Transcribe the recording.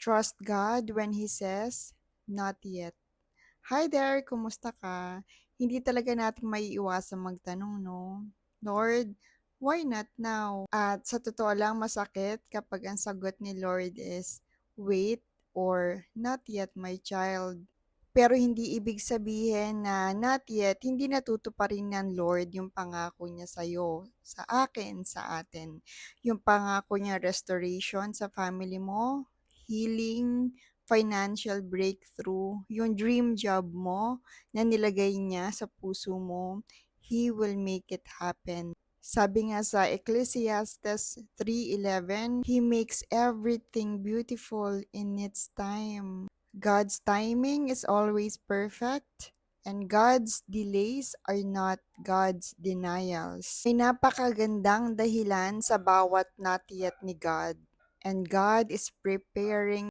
Trust God when He says, not yet. Hi there, kumusta ka? Hindi talaga natin maiiwasang magtanong, no? Lord, why not now? At sa totoo lang, masakit kapag ang sagot ni Lord is, wait or not yet, my child. Pero hindi ibig sabihin na not yet, hindi natutuparin ng Lord yung pangako niya sa'yo, sa akin, sa atin. Yung pangako niya restoration sa family mo, healing, financial breakthrough, yung dream job mo na nilagay niya sa puso mo, He will make it happen. Sabi nga sa Ecclesiastes 3.11, He makes everything beautiful in its time. God's timing is always perfect and God's delays are not God's denials. May napakagandang dahilan sa bawat not yet ni God and God is preparing